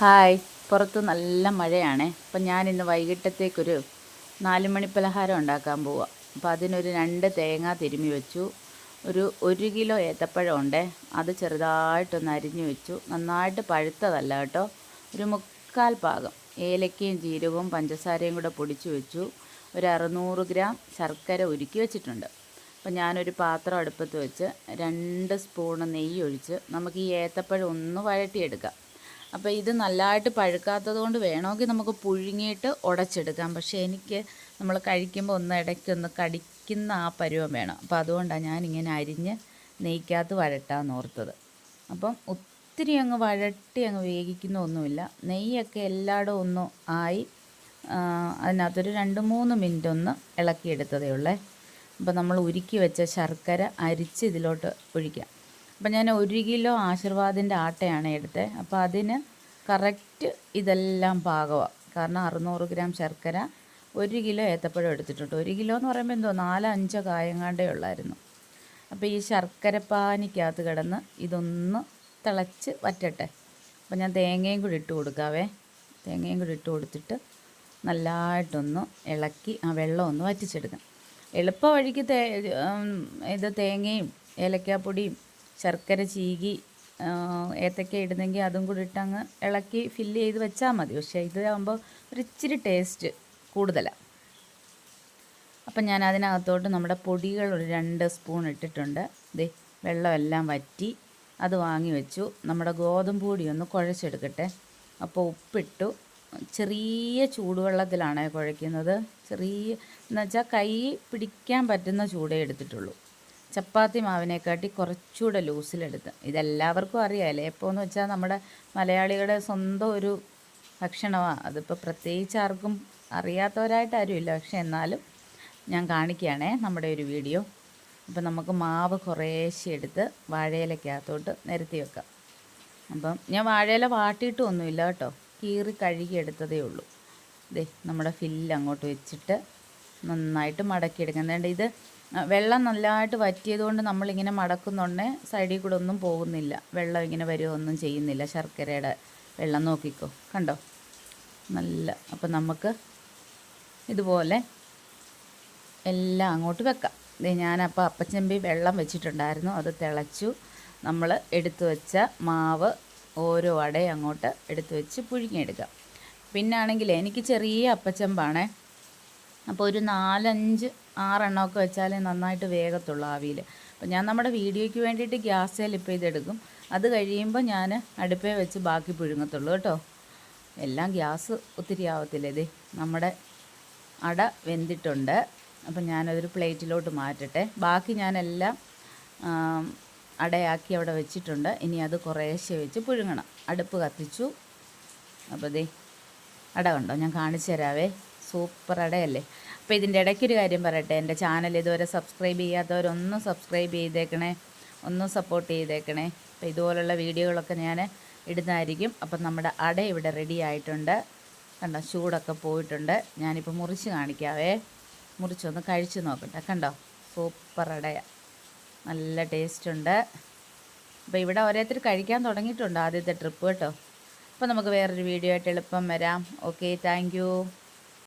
Hi. പുറത്ത് നല്ല മഴയാണേ. അപ്പം ഇന്ന് വൈകിട്ടത്തേക്കൊരു നാല് മണി പലഹാരം ഉണ്ടാക്കാൻ പോവാം. അപ്പോൾ അതിനൊരു രണ്ട് തേങ്ങ തിരുമി വെച്ചു. ഒരു ഒരു കിലോ ഏത്തപ്പഴം ഉണ്ട്. അത് ചെറുതായിട്ടൊന്ന് അരിഞ്ഞു വെച്ചു. നന്നായിട്ട് പഴുത്തതല്ല കേട്ടോ. ഒരു മുക്കാൽ പാകം. ഏലക്കയും ജീരകവും പഞ്ചസാരയും കൂടെ പൊടിച്ചു വെച്ചു. ഒരു അറുന്നൂറ് ഗ്രാം ശർക്കര ഉരുക്കി വെച്ചിട്ടുണ്ട്. അപ്പം ഞാനൊരു പാത്രം അടുപ്പത്ത് വെച്ച് രണ്ട് സ്പൂണ് നെയ്യ് ഒഴിച്ച് നമുക്ക് ഈ ഏത്തപ്പഴം ഒന്ന് വഴട്ടിയെടുക്കാം അപ്പോൾ ഇത് നല്ലതായിട്ട് പഴുക്കാത്തത് കൊണ്ട് വേണമെങ്കിൽ നമുക്ക് പുഴുങ്ങിയിട്ട് ഉടച്ചെടുക്കാം. പക്ഷേ എനിക്ക് നമ്മൾ കഴിക്കുമ്പോൾ ഒന്ന് ഇടയ്ക്കൊന്ന് കടിക്കുന്ന ആ പരുവം വേണം. അപ്പോൾ അതുകൊണ്ടാണ് ഞാനിങ്ങനെ അരിഞ്ഞ് നെയ്ക്കകത്ത് വഴട്ടാന്ന് ഓർത്തത്. അപ്പം ഒത്തിരി അങ്ങ് വഴട്ടി അങ്ങ് വേവിക്കുന്ന ഒന്നുമില്ല. നെയ്യൊക്കെ എല്ലായിടും ഒന്നും ആയി അതിനകത്തൊരു രണ്ട് മൂന്ന് മിനിറ്റ് ഒന്ന് ഇളക്കിയെടുത്തതേ ഉള്ളേ. അപ്പോൾ നമ്മൾ ഉരുക്കി വെച്ച ശർക്കര അരിച്ച് ഇതിലോട്ട് ഒഴിക്കാം. അപ്പം ഞാൻ ഒരു കിലോ ആശീർവാദിന്റെ ആട്ടയാണ് എടുത്തത് അപ്പോൾ അതിന് കറക്റ്റ് ഇതെല്ലാം പാകമാണ് കാരണം അറുന്നൂറ് ഗ്രാം ശർക്കര ഒരു കിലോ ഏത്തപ്പഴം എടുത്തിട്ടുണ്ട്. ഒരു കിലോ എന്ന് പറയുമ്പോൾ എന്തോ നാലോ അഞ്ചോ കായങ്ങാണ്ടേ ഉള്ളായിരുന്നു. അപ്പോൾ ഈ ശർക്കര പാനിക്കകത്ത് കിടന്ന് ഇതൊന്ന് തിളച്ച് വറ്റട്ടെ. അപ്പോൾ ഞാൻ തേങ്ങയും കൂടി ഇട്ട് കൊടുക്കാവേ. തേങ്ങയും കൂടി ഇട്ട് കൊടുത്തിട്ട് നല്ലതായിട്ടൊന്ന് ഇളക്കി ആ വെള്ളം ഒന്ന് വറ്റിച്ചെടുക്കാം. എളുപ്പ വഴിക്ക് തേ ഇത് തേങ്ങയും ഏലക്കാപ്പൊടിയും ശർക്കര ചീകി ഏത്തക്ക ഇടുന്നെങ്കിൽ അതും കൂടി ഇട്ട് അങ്ങ് ഇളക്കി ഫില്ല് ചെയ്ത് വെച്ചാൽ മതി. പക്ഷേ ഇതാകുമ്പോൾ ഒരു ഇച്ചിരി ടേസ്റ്റ് കൂടുതലാണ് അപ്പം ഞാൻ അതിനകത്തോട്ട് നമ്മുടെ പൊടികൾ ഒരു രണ്ട് സ്പൂൺ ഇട്ടിട്ടുണ്ട്. ദേ വെള്ളമെല്ലാം വറ്റി അത് വാങ്ങി വെച്ചു. നമ്മുടെ ഗോതമ്പ് പൊടി ഒന്ന് കുഴച്ചെടുക്കട്ടെ. അപ്പോൾ ഉപ്പിട്ടു. ചെറിയ ചൂടുവെള്ളത്തിലാണ് കുഴയ്ക്കുന്നത്. ചെറിയ എന്നുവെച്ചാൽ കൈ പിടിക്കാൻ പറ്റുന്ന ചൂടേ എടുത്തിട്ടുള്ളൂ. ചപ്പാത്തി മാവിനെക്കാട്ടി കുറച്ചുകൂടെ ലൂസിലെടുത്ത്. ഇതെല്ലാവർക്കും അറിയാമല്ലേ എപ്പോൾ എന്ന് വെച്ചാൽ നമ്മുടെ മലയാളികളുടെ സ്വന്തം ഒരു ഭക്ഷണമാണ് അതിപ്പോൾ പ്രത്യേകിച്ച് ആർക്കും അറിയാത്തവരായിട്ട് ആരുമില്ല. പക്ഷെ എന്നാലും ഞാൻ കാണിക്കുകയാണേ നമ്മുടെ ഒരു വീഡിയോ. അപ്പം നമുക്ക് മാവ് കുറേശ്ശെ എടുത്ത് വാഴയിലക്കകത്തോട്ട് നിരത്തി വെക്കാം. അപ്പം ഞാൻ വാഴയില വാട്ടിയിട്ടും ഒന്നുമില്ല കേട്ടോ. കീറി കഴുകി എടുത്തതേ ഉള്ളൂ. ദേ നമ്മുടെ ഫില്ല് അങ്ങോട്ട് വെച്ചിട്ട് നന്നായിട്ട് മടക്കിയെടുക്കാം. വേണ്ട ഇത് വെള്ളം നല്ലതായിട്ട് വറ്റിയത് കൊണ്ട് നമ്മളിങ്ങനെ മടക്കുന്നുണ്ടേ. സൈഡിൽ കൂടെ ഒന്നും പോകുന്നില്ല. വെള്ളം ഇങ്ങനെ വരുമോ ഒന്നും ചെയ്യുന്നില്ല. ശർക്കരയുടെ വെള്ളം നോക്കിക്കോ. കണ്ടോ? നല്ല. അപ്പം നമുക്ക് ഇതുപോലെ എല്ലാം അങ്ങോട്ട് വെക്കാം. ഞാനപ്പോൾ അപ്പച്ചമ്പി വെള്ളം വെച്ചിട്ടുണ്ടായിരുന്നു. അത് തിളച്ചു. നമ്മൾ എടുത്തു വെച്ച മാവ് ഓരോ അടയും അങ്ങോട്ട് എടുത്തു വെച്ച് പുഴുങ്ങിയെടുക്കാം. പിന്നാണെങ്കിൽ എനിക്ക് ചെറിയ അപ്പച്ചമ്പാണേ. അപ്പോൾ ഒരു നാലഞ്ച് ആറെണ്ണമൊക്കെ വെച്ചാലേ നന്നായിട്ട് വേഗത്തുള്ളൂ ആവിയിൽ അപ്പോൾ ഞാൻ നമ്മുടെ വീഡിയോയ്ക്ക് വേണ്ടിയിട്ട് ഗ്യാസ് ഇപ്പോൾ ഇതെടുക്കും. അത് കഴിയുമ്പോൾ ഞാൻ അടുപ്പേ വെച്ച് ബാക്കി പുഴുങ്ങത്തുള്ളൂ കേട്ടോ. എല്ലാം ഗ്യാസ് ഒത്തിരി ആവത്തില്ല. ഇതേ നമ്മുടെ അട വെന്തിട്ടുണ്ട്. അപ്പം ഞാനതൊരു പ്ലേറ്റിലോട്ട് മാറ്റട്ടെ. ബാക്കി ഞാനെല്ലാം അടയാക്കി അവിടെ വെച്ചിട്ടുണ്ട്. ഇനി അത് കുറേശ്ശെ വെച്ച് പുഴുങ്ങണം. അടുപ്പ് കത്തിച്ചു. അപ്പോൾ ദേ അട കണ്ടോ? ഞാൻ കാണിച്ചു തരാവേ. സൂപ്പർ അടയല്ലേ? അപ്പോൾ ഇതിന്റെ ഇടയ്ക്കൊരു കാര്യം പറയട്ടെ എന്റെ ചാനൽ ഇതുവരെ സബ്സ്ക്രൈബ് ചെയ്യാത്തവരൊന്ന് സബ്സ്ക്രൈബ് ചെയ്തേക്കണേ ഒന്ന് സപ്പോർട്ട് ചെയ്തേക്കണേ. അപ്പോൾ ഇതുപോലുള്ള വീഡിയോകളൊക്കെ ഞാൻ ഇടുന്നതായിരിക്കും. അപ്പം നമ്മുടെ അട ഇവിടെ റെഡി ആയിട്ടുണ്ട്. കണ്ടോ ചൂടൊക്കെ പോയിട്ടുണ്ട്. ഞാനിപ്പോൾ മുറിച്ച് കാണിക്കാവേ. മുറിച്ചൊന്ന് കഴിച്ച് നോക്കട്ടെ കണ്ടോ? സൂപ്പർ അടയ നല്ല ടേസ്റ്റുണ്ട് അപ്പോൾ ഇവിടെ ഓരോരുത്തർ കഴിക്കാൻ തുടങ്ങിയിട്ടുണ്ട് ആദ്യത്തെ ട്രിപ്പ് കേട്ടോ. അപ്പോൾ നമുക്ക് വേറൊരു വീഡിയോ ആയിട്ട് എളുപ്പം വരാം. Okay thank